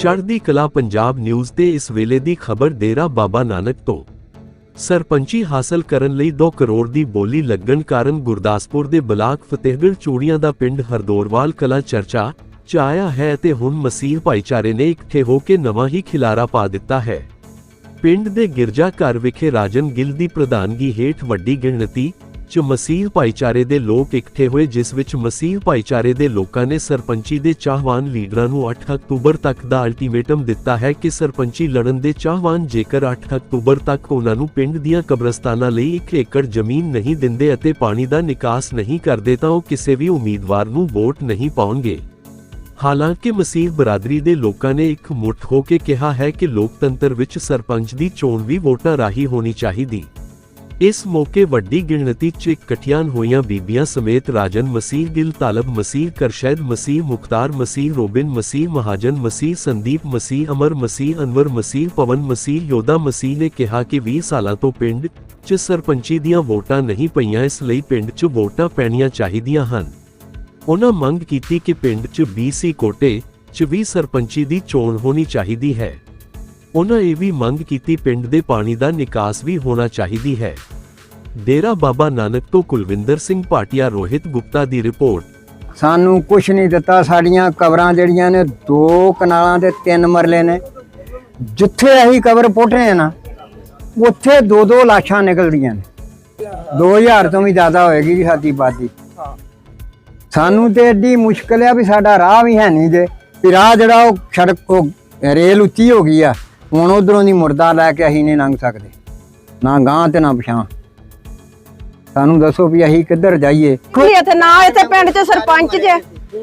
ਚੜ੍ਹਦੀ ਕਲਾ ਪੰਜਾਬ ਨਿਊਜ਼ ਤੇ ਇਸ ਵੇਲੇ ਦੀ ਖਬਰ ਡੇਰਾ ਬਾਬਾ ਨਾਨਕ ਤੋਂ। ਸਰਪੰਚੀ ਹਾਸਲ ਕਰਨ ਲਈ 2 ਕਰੋੜ ਦੀ ਬੋਲੀ ਲੱਗਣ ਕਾਰਨ ਗੁਰਦਾਸਪੁਰ ਦੇ ਬਲਾਕ ਫਤਿਹਗੜ੍ਹ ਚੂੜੀਆਂ ਦਾ ਪਿੰਡ ਹਰਦੋਰਵਾਲ ਕਲਾ ਚਰਚਾ ਚ ਆਇਆ ਹੈ ਤੇ ਹੁਣ ਮਸੀਹ ਭਾਈਚਾਰੇ ਨੇ ਇਕੱਠੇ ਹੋ ਕੇ ਨਵਾਂ ਹੀ ਖਿਲਾਰਾ ਪਾ ਦਿੱਤਾ ਹੈ। ਪਿੰਡ ਦੇ ਗਿਰਜਾ ਘਰ ਵਿਖੇ ਰਾਜਨ ਗਿੱਲ ਦੀ ਪ੍ਰਧਾਨਗੀ ਹੇਠ ਵੱਡੀ ਗਿਣਤੀ ਚ ਮਸੀਹ ਭਾਈਚਾਰੇ ਦੇ ਲੋਕ ਇਕੱਠੇ ਹੋਏ, ਜਿਸ ਵਿੱਚ ਮਸੀਹ ਭਾਈਚਾਰੇ ਦੇ ਲੋਕਾਂ ਨੇ ਸਰਪੰਚੀ ਦੇ ਚਾਹਵਾਨ ਲੀਡਰਾਂ ਨੂੰ 8 ਅਕਤੂਬਰ ਤੱਕ ਦਾ ਅਲਟੀਮੇਟਮ ਦਿੱਤਾ ਹੈ ਕਿ ਸਰਪੰਚੀ ਲੜਨ ਦੇ ਚਾਹਵਾਨ ਜੇਕਰ 8 ਅਕਤੂਬਰ ਤੱਕ ਉਹਨਾਂ ਨੂੰ ਪਿੰਡ ਦੀਆਂ ਕਬਰਸਤਾਨਾਂ ਲਈ 1 ਏਕੜ ਜ਼ਮੀਨ ਨਹੀਂ ਦਿੰਦੇ ਅਤੇ ਪਾਣੀ ਦਾ ਨਿਕਾਸ ਨਹੀਂ ਕਰਦੇ ਤਾਂ ਉਹ ਕਿਸੇ ਵੀ ਉਮੀਦਵਾਰ ਨੂੰ ਵੋਟ ਨਹੀਂ ਪਾਉਣਗੇ। ਹਾਲਾਂਕਿ ਮਸੀਹ ਬਰਾਦਰੀ ਦੇ ਲੋਕਾਂ ਨੇ ਇੱਕ ਮੁੱਠ ਹੋ ਕੇ ਕਿਹਾ ਹੈ ਕਿ ਲੋਕਤੰਤਰ ਵਿੱਚ ਸਰਪੰਚ ਦੀ ਚੋਣ ਵੀ ਵੋਟਾਂ ਰਾਹੀਂ ਹੋਣੀ ਚਾਹੀਦੀ। ਇਸ ਮੌਕੇ ਵੱਡੀ ਗਿਣਤੀ 'ਚ ਇਕੱਠੀਆਂ ਹੋਈਆਂ ਬੀਬੀਆਂ ਸਮੇਤ ਰਾਜਨ ਮਸੀਹ, ਗਿਲ ਤਾਲਬ ਮਸੀਹ, ਕਰਸ਼ੈਦ ਮਸੀਹ, ਮੁਖਤਾਰ ਮਸੀਹ, ਰੋਬਿਨ ਮਸੀਹ, ਮਹਾਜਨ ਮਸੀਹ, ਸੰਦੀਪ ਮਸੀਹ, ਅਮਰ ਮਸੀਹ, ਅਨਵਰ ਮਸੀਹ, ਪਵਨ ਮਸੀਹ, ਯੋਧਾ ਮਸੀਹ ਨੇ ਕਿਹਾ ਕਿ 20 ਸਾਲਾਂ ਤੋਂ ਪਿੰਡ 'ਚ ਸਰਪੰਚੀ ਦੀਆਂ ਵੋਟਾਂ ਨਹੀਂ ਪਈਆਂ, ਇਸ ਲਈ ਪਿੰਡ 'ਚ ਵੋਟਾਂ ਪੈਣੀਆਂ ਚਾਹੀਦੀਆਂ ਹਨ। ਉਹਨਾਂ ਮੰਗ ਕੀਤੀ ਕਿ ਪਿੰਡ 'ਚ BC ਕੋਟੇ 'ਚ ਵੀ ਸਰਪੰਚੀ ਦੀ ਚੋਣ ਹੋਣੀ ਚਾਹੀਦੀ ਹੈ। ਉਹਨਾਂ ਇਹ ਵੀ ਮੰਗ ਕੀਤੀ ਪਿੰਡ ਦੇ ਪਾਣੀ ਦਾ ਨਿਕਾਸ ਵੀ ਹੋਣਾ ਚਾਹੀਦੀ ਹੈ। ਡੇਰਾ ਬਾਬਾ ਨਾਨਕ ਤੋਂ ਕੁਲਵਿੰਦਰ ਸਿੰਘ ਭਾਟੀਆ ਰੋਹਿਤ ਗੁਪਤਾ ਦੀ ਰਿਪੋਰਟ। ਸਾਨੂੰ ਕੁਝ ਨਹੀਂ ਦਿੱਤਾ, ਸਾਡੀਆਂ ਕਬਰਾਂ ਜਿਹੜੀਆਂ ਨੇ, ਦੋ ਕਨਾਲਾਂ ਦੇ ਤਿੰਨ ਮਰਲੇ ਨੇ। ਜਿੱਥੇ ਅਸੀਂ ਕਬਰ ਪੁੱਟ ਰਹੇ ਨਾ, ਉੱਥੇ ਦੋ ਦੋ ਲਾਸ਼ਾਂ ਨਿਕਲਦੀਆਂ ਨੇ। 2000 ਤੋਂ ਵੀ ਜ਼ਿਆਦਾ ਹੋਏਗੀ ਜੀ ਸਾਡੀ ਬਾਦੀ ਸਾਨੂੰ ਤੇ ਏਡੀ ਮੁਸ਼ਕਲ ਆ ਵੀ ਸਾਡਾ ਰਾਹ ਵੀ ਹੈ ਨਹੀਂ ਜੇ। ਵੀ ਰਾਹ ਜਿਹੜਾ ਉਹ ਸੜਕ, ਉਹ ਰੇਲ ਉੱਚੀ ਹੋ ਗਈ ਆ, ਹੁਣ ਉਧਰੋਂ ਦੀ ਮੁਰਦਾ ਲੈ ਕੇ ਅਸੀਂ ਨਹੀਂ ਲੰਘ ਸਕਦੇ। ਨਾ ਗਾਂ ਤੇ ਨਾ ਪਛਾਂ ਸਾਨੂੰ ਦੱਸੋ ਵੀ ਅਸੀਂ ਕਿੱਧਰ ਜਾਈਏ? ਕੋਈ ਇੱਥੇ ਨਾ ਇੱਥੇ ਪਿੰਡ 'ਚ ਸਰਪੰਚ ਜੇ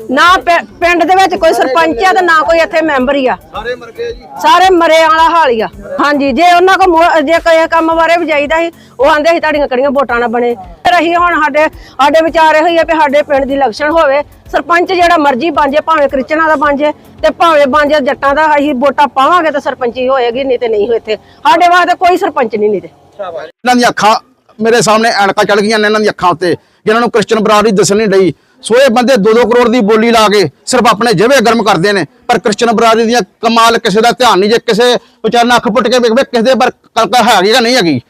ਨਾ ਪਿੰ- ਪਿੰਡ ਦੇ ਵਿੱਚ ਕੋਈ ਸਰਪੰਚ ਆ ਤੇ ਨਾ ਕੋਈ ਇੱਥੇ ਮੈਂਬਰ ਹੀ ਆ। ਸਾਰੇ ਮਰ ਗਏ ਜੀ। ਸਾਰੇ ਮਰੇ ਵਾਲਾ ਹਾਲ ਹੀ ਆ। ਹਾਂਜੀ ਜੇ ਉਹਨਾਂ ਕੋ ਮੋ- ਜੇ ਕੋਈ ਕੰਮ ਬਾਰੇ ਵੀ ਜਾਈਦਾ ਸੀ ਉਹ ਆਂਦੇ ਸੀ ਤੁਹਾਡੀਆਂ ਕਿਹੜੀਆਂ ਵੋਟਾਂ ਨਾ ਬਣੇ। ਫਿਰ ਅਸੀਂ ਹੁਣ ਸਾਡੇ ਸਾਡੇ ਵਿਚਾਰੇ ਹੋਈ ਆ ਵੀ ਸਾਡੇ ਪਿੰਡ ਦੀ ਇਲੈਕਸ਼ਨ ਹੋਵੇ ਸਰਪੰਚ ਜਿਹੜਾ ਮਰਜ਼ੀ ਬਣ ਜੇ ਭਾਵੇਂ ਕ੍ਰਿਸਚਨਾਂ ਦਾ ਬਣ ਜੇ ਤੇ ਭਾਵੇਂ ਬਣ ਜੇ ਜੱਟਾਂ ਦਾ ਅਸੀਂ ਵੋਟਾਂ ਪਾਵਾਂਗੇ ਤਾਂ ਸਰਪੰਚੀ ਹੋਏਗੀ ਨਹੀਂ ਤੇ ਨਹੀਂ ਹੋਏ ਇੱਥੇ। ਸਾਡੇ ਵਾਸਤੇ ਕੋਈ ਸਰਪੰਚ ਨਹੀਂ ਨਹੀਂ ਤੇ ਇਹਨਾਂ ਦੀਆਂ ਅੱਖਾਂ ਮੇਰੇ ਸਾਹਮਣੇ ਐਨਕਾਂ ਚੱਲ ਗਈਆਂ ਨੇ ਇਹਨਾਂ ਦੀਆਂ ਅੱਖਾਂ ਉੱਤੇ, ਜਿਨ੍ਹਾਂ ਨੂੰ ਕ੍ਰਿਸਚਨ ਬਰਾਦਰੀ ਦੱਸਣ ਨਹੀਂ ਲਈ ਸੋ ਇਹ ਬੰਦੇ 2-2 ਕਰੋੜ ਦੀ ਬੋਲੀ ਲਾ ਕੇ ਸਿਰਫ ਆਪਣੇ ਜੇਵੇ ਗਰਮ ਕਰਦੇ ਨੇ, ਪਰ ਕ੍ਰਿਸਚਨ ਬਰਾਦਰੀ ਦੀਆਂ ਕਮਾਲ ਕਿਸੇ ਦਾ ਧਿਆਨ ਨਹੀਂ, ਜੇ ਕਿਸੇ ਵਿਚਾਰ ਅੱਖ ਪੁੱਟ ਕੇ ਵੇਖਵੇ ਕਿਸੇ ਦੇ, ਪਰ ਕਲਕਾ ਹੈਗੀ ਜਾਂ ਨਹੀਂ ਹੈਗੀ,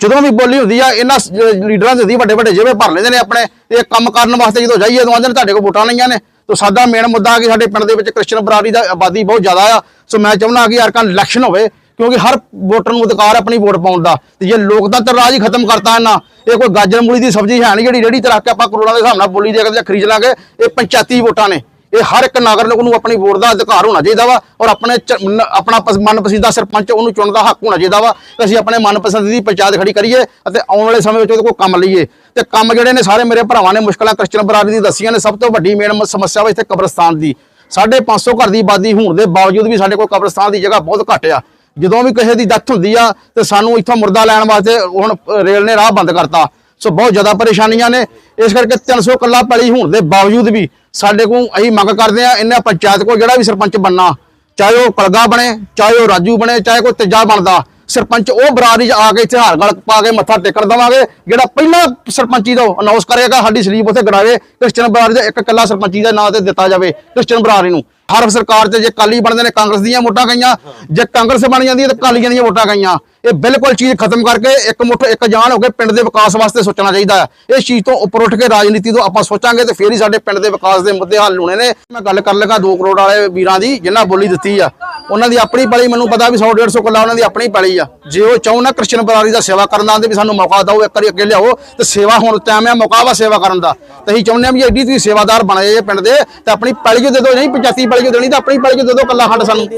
ਜਦੋਂ ਵੀ ਬੋਲੀ ਹੁੰਦੀ ਆ, ਇਹਨਾਂ ਸ- ਅਹ, ਲੀਡਰਾਂ ਦੀ ਵੱਡੇ ਵੱਡੇ ਜੇਵੇ ਭਰ ਲੈਂਦੇ ਨੇ ਆਪਣੇ ਇਹ ਕੰਮ ਕਰਨ ਵਾਸਤੇ ਜਦੋਂ ਜਾਈਏ ਤਾਂ ਆਂਦੇ ਨੇ, ਤੁਹਾਡੇ ਕੋਲ ਵੋਟਾਂ ਲਈਆਂ ਨੇ। ਤੋ ਸਾਡਾ ਮੇਨ ਮੁੱਦਾ ਕਿ ਸਾਡੇ ਪਿੰਡ ਦੇ ਵਿੱਚ ਕ੍ਰਿਸਚਨ ਬਰਾਦਰੀ ਦਾ ਆਬਾਦੀ ਬਹੁਤ ਜ਼ਿਆਦਾ ਆ। ਸੋ ਮੈਂ ਚਾਹੁੰਦਾ ਕਿ ਯਾਰ ਕੱਲ ਇਲੈਕਸ਼ਨ ਹੋਵੇ ਕਿਉਂਕਿ ਹਰ ਵੋਟਰ ਨੂੰ ਅਧਿਕਾਰ ਆਪਣੀ ਵੋਟ ਪਾਉਣ ਦਾ। ਤੇ ਜੇ ਲੋਕਤੰਤਰ ਰਾਜ ਹੀ ਖਤਮ ਕਰਤਾ ਨਾ ਇਹ ਕੋਈ ਗਾਜਰ ਮੂਲੀ ਦੀ ਸਬਜ਼ੀ ਹੈ ਨਹੀਂ ਜਿਹੜੀ ਰੇੜੀ ਤੇ ਕੇ ਆਪਾਂ ਕਰੋੜਾਂ ਦੇ ਹਿਸਾਬ ਨਾਲ ਬੋਲੀ ਦੇ ਕੇ ਜਾਂ ਖਰੀਦ ਲਾਂਗੇ, ਇਹ ਪੰਚਾਇਤੀ ਵੋਟਾਂ ਨੇ। ਇਹ ਹਰ ਇੱਕ ਨਾਗਰਿਕ ਨੂੰ ਆਪਣੀ ਵੋਟ ਦਾ ਅਧਿਕਾਰ ਹੋਣਾ ਚਾਹੀਦਾ ਵਾ ਔਰ ਆਪਣੇ ਚ- ਆਪਣਾ ਮਨਪਸੰਦਾ ਸਰਪੰਚ ਉਹਨੂੰ ਚੁਣਨ ਦਾ ਹੱਕ ਹੋਣਾ ਚਾਹੀਦਾ ਵਾ ਕਿ ਅਸੀਂ ਆਪਣੇ ਮਨਪਸੰਦ ਦੀ ਪੰਚਾਇਤ ਖੜੀ ਕਰੀਏ ਅਤੇ ਆਉਣ ਵਾਲੇ ਸਮੇਂ ਵਿੱਚ ਉਹਦੇ ਕੋਲ ਕੰਮ ਲਈਏ। ਤੇ ਕੰਮ ਜਿਹੜੇ ਨੇ ਸਾਰੇ ਮੇਰੇ ਭਰਾਵਾਂ ਨੇ ਮੁਸ਼ਕਲਾਂ ਕ੍ਰਿਸਚਨ ਬਰਾਦਰੀ ਦੀ ਦੱਸੀਆਂ ਨੇ, ਸਭ ਤੋਂ ਵੱਡੀ ਮੇਨ ਸਮੱਸਿਆ ਵਾ ਇੱਥੇ ਕਬਰਸਤਾਨ ਦੀ। ਸਾਢੇ 500 ਘਰ ਦੀ ਆਬਾਦੀ ਹੋਣ ਦੇ ਬਾਵਜੂਦ ਵੀ ਸਾਡੇ ਕੋਲ ਕਬਰਸਤਾਨ ਦੀ ਜਗ੍ਹਾ ਬਹੁਤ ਘੱਟ ਆ। ਜਦੋਂ ਵੀ ਕਿਸੇ ਦੀ ਡੈਥ ਹੁੰਦੀ ਆ, ਤੇ ਸਾਨੂੰ ਇੱਥੋਂ ਮੁਰਦਾ ਲੈਣ ਵਾਸਤੇ ਹੁਣ ਰੇਲ ਨੇ ਰਾਹ ਬੰਦ ਕਰਤਾ। ਸੋ ਬਹੁਤ ਜ਼ਿਆਦਾ ਪਰੇਸ਼ਾਨੀਆਂ ਨੇ। ਇਸ ਕਰਕੇ 300 ਕੱਲਾ ਪੈਲੀ ਹੋਣ ਦੇ ਬਾਵਜੂਦ ਵੀ ਸਾਡੇ ਕੋਲ ਅਸੀਂ ਮੰਗ ਕਰਦੇ ਆ ਇਹਨਾਂ ਪੰਚਾਇਤ ਕੋਲ ਜਿਹੜਾ ਵੀ ਸਰਪੰਚ ਬੰਨਾ ਚਾਹੇ ਉਹ ਕਲਗਾ ਬਣੇ, ਚਾਹੇ ਉਹ ਰਾਜੂ ਬਣੇ, ਚਾਹੇ ਕੋਈ ਤੇਜਾ ਬਣਦਾ, ਸਰਪੰਚ ਉਹ ਬਰਾਦਰੀ 'ਚ ਆ ਕੇ ਇੱਥੇ ਹਾਰ ਗਲ ਪਾ ਕੇ ਮੱਥਾ ਟੇਕਣ ਦਵਾਂਗੇ, ਜਿਹੜਾ ਪਹਿਲਾਂ ਸਰਪੰਚੀ ਦਾ ਅਨਾਉਂਸ ਕਰੇਗਾ, ਸਾਡੀ ਸਲੀਪ ਉੱਥੇ ਗੜਾਵੇ, ਕ੍ਰਿਸਚਨ ਬਰਾਦਰੀ ਦਾ ਇੱਕ ਕੱਲਾ ਸਰਪੰਚੀ ਦਾ ਨਾਂ ਤੇ ਦਿੱਤਾ ਜਾਵੇ ਕ੍ਰਿਸਚਨ ਬਰਾਦਰੀ ਨੂੰ। ਹਰ ਸਰਕਾਰ 'ਚ ਜੇ ਕਾਲੀ ਬਣਦੇ ਨੇ ਕਾਂਗਰਸ ਦੀਆਂ ਵੋਟਾਂ ਗਈਆਂ ਜੇ ਕਾਂਗਰਸ ਬਣ ਜਾਂਦੀ ਹੈ ਤਾਂ ਕਾਲੀਆਂ ਦੀਆਂ ਵੋਟਾਂ ਗਈਆਂ। ਇਹ ਬਿਲਕੁਲ ਚੀਜ਼ ਖਤਮ ਕਰਕੇ ਇੱਕ ਮੁੱਠ, ਇੱਕ ਜਾਨ ਹੋ ਕੇ ਪਿੰਡ ਦੇ ਵਿਕਾਸ ਵਾਸਤੇ ਸੋਚਣਾ ਚਾਹੀਦਾ ਹੈ। ਇਸ ਚੀਜ਼ ਤੋਂ ਉੱਪਰ ਉੱਠ ਕੇ ਰਾਜਨੀਤੀ ਤੋਂ ਆਪਾਂ ਸੋਚਾਂਗੇ ਤੇ ਫੇਰ ਹੀ ਸਾਡੇ ਪਿੰਡ ਦੇ ਵਿਕਾਸ ਦੇ ਮੁੱਦੇ ਹੱਲ ਹੋਣੇ ਨੇ। ਮੈਂ ਗੱਲ ਕਰਨ ਲੱਗਾ 2 ਕਰੋੜ ਵਾਲੇ ਵੀਰਾਂ ਦੀ, ਜਿਨ੍ਹਾਂ ਬੋਲੀ ਦਿੱਤੀ ਆ। ਉਹਨਾਂ ਦੀ ਆਪਣੀ ਪੈਲੀ, ਮੈਨੂੰ ਪਤਾ ਵੀ 100 150 ਕਿੱਲਾ ਉਹਨਾਂ ਦੀ ਆਪਣੀ ਪੈਲੀ ਆ। ਜੇ ਉਹ ਚਾਹੋ ਨਾ ਕ੍ਰਿਸਚਨ ਬਰਾਦਰੀ ਦਾ ਸੇਵਾ ਕਰਨ ਦਾ ਆਂਦੇ ਵੀ ਸਾਨੂੰ ਮੌਕਾ ਦਿਓ, ਇੱਕ ਵਾਰੀ ਅੱਗੇ ਲਿਆਓ, ਤੇ ਸੇਵਾ ਹੁਣ ਟਾਈਮ ਆ, ਮੌਕਾ ਵਾ ਸੇਵਾ ਕਰਨ ਦਾ। ਤੇ ਅਸੀਂ ਚਾਹੁੰਦੇ ਆ ਵੀ ਐਡੀ ਤੁਸੀਂ ਸੇਵਾਦਾਰ ਬਣੇ ਜੇ ਪਿੰਡ ਦੇ, ਤੇ ਆਪਣੀ ਪੈਲੀ ਜੋ ਦੇ ਦਿਓ, ਨਹੀਂ ਪੰਚਾਇਤੀ ਪੈਲੀ ਜੋ ਦੇਣੀ, ਤਾਂ ਆਪਣੀ ਪੈਲੀ ਜੋ ਦੇ ਦਿਓ, ਕੱਲਾ ਖੰਡ ਸਾਨੂੰ।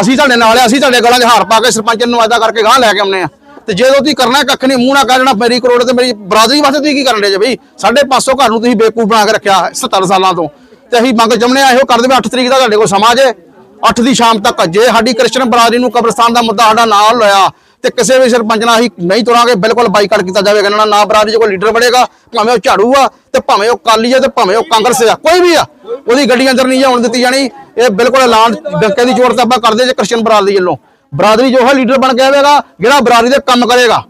ਅਸੀਂ ਤੁਹਾਡੇ ਨਾਲ ਆ, ਅਸੀਂ ਤੁਹਾਡੇ ਗਲਾਂ 'ਚ ਹਾਰ ਪਾ ਕੇ ਸਰਪੰਚ ਨੂੰ ਵਾਅਦਾ ਕਰਕੇ ਗਾਂ ਲੈ ਕੇ ਆਉਨੇ ਆ। ਤੇ ਜੇ ਤੁਸੀਂ ਕਰਨਾ ਕੱਖ ਨਹੀਂ, ਮੂੰਹ ਨਾ ਕਹਿ ਦੇਣਾ ਮੇਰੀ ਕਰੋੜ ਤੇ ਮੇਰੀ ਬਰਾਦਰੀ ਵਾਸਤੇ ਤੁਸੀਂ ਕੀ ਕਰਨ ਦੇ ਜੇ ਬਈ? 550 ਘਰ ਨੂੰ ਤੁਸੀਂ ਬੇਕੂਫ ਬਣਾ ਕੇ ਰੱਖਿਆ 70 ਸਾਲਾਂ ਤੋਂ। ਤੇ ਅਸੀਂ ਮੰਗ ਚਾਹੁੰਦੇ ਆ, ਇਹੋ ਕਰ ਦੇਵੇ 8 ਤਰੀਕ ਦਾ ਤੁਹਾਡੇ ਕੋਲ ਸਮਾਂ ਜੇ। 8 ਦੀ ਸ਼ਾਮ ਤੱਕ ਜੇ ਸਾਡੀ ਕ੍ਰਿਸਚਨ ਬਰਾਦਰੀ ਨੂੰ ਕਬਰਸਤਾਨ ਦਾ ਮੁੱਦਾ ਸਾਡਾ ਨਾਲ ਹੋਇਆ, ਤੇ ਕਿਸੇ ਵੀ ਸਰਪੰਚ ਨਾਲ ਅਸੀਂ ਨਹੀਂ ਤੁਰਾਂਗੇ, ਬਿਲਕੁਲ ਬਾਈਕਾਟ ਕੀਤਾ ਜਾਵੇਗਾ। ਨਾ ਨਾ ਬਰਾਦਰੀ 'ਚ ਕੋਈ ਲੀਡਰ ਬਣੇਗਾ, ਭਾਵੇਂ ਉਹ ਝਾੜੂ ਆ, ਤੇ ਭਾਵੇਂ ਉਹ ਕਾਲੀ ਆ, ਤੇ ਭਾਵੇਂ ਉਹ ਕਾਂਗਰਸ ਆ, ਕੋਈ ਵੀ ਆ। ਉਹਦੀ ਗੱਡੀ ਅੰਦਰ ਨਹੀਂ ਆਉਣ ਦਿੱਤੀ ਜਾਣੀ। ਇਹ ਬਿਲਕੁਲ ਐਲਾਨ ਡੰਕੇ ਦੀ ਚੋਟ ਤਾਂ ਆਪਾਂ ਕਰਦੇ ਜੇ ਕ੍ਰਿਸਚਨ ਬਰਾਦਰੀ ਵੱਲੋਂ। ਬਰਾਦਰੀ ਜੋ ਹੈ ਲੀਡਰ ਬਣ ਕੇ ਆਵੇਗਾ, ਜਿਹੜਾ ਬਰਾਦਰੀ ਦੇ ਕੰਮ ਕਰੇਗਾ।